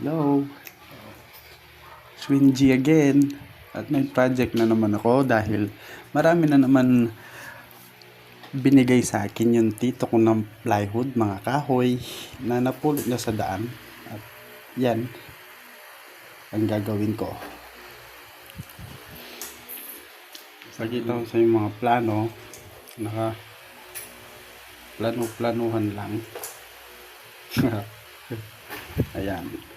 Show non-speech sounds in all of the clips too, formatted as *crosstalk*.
Hello. Swingy again. At may project na naman ako dahil marami na naman binigay sa akin yung tito ko ng plywood, mga kahoy na napulot na sa daan. At yan ang gagawin ko. Sagita ko sa yung mga plano. Naka plano-planuhan lang. *laughs* Ayan.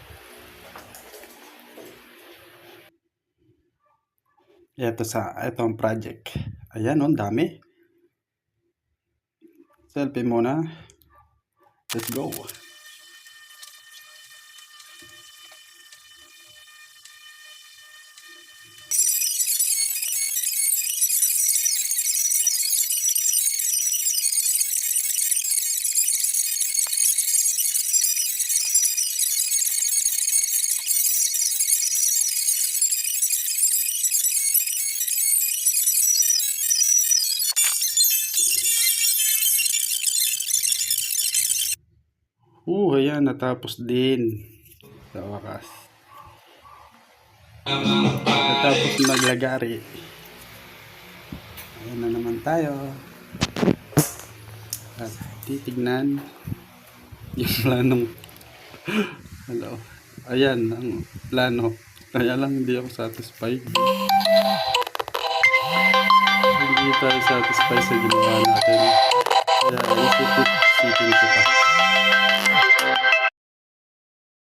Ito sa ito project. Ayan, ang dami. Selfie muna. Let's go. Uh, ayan, natapos din. Sa wakas. Natapos maglagari. Ayan na naman tayo. At titignan yung *laughs* planong Hello. Ayan, ang plano. Kaya lang hindi ako satisfied. Hindi tayo satisfied sa ginawa natin.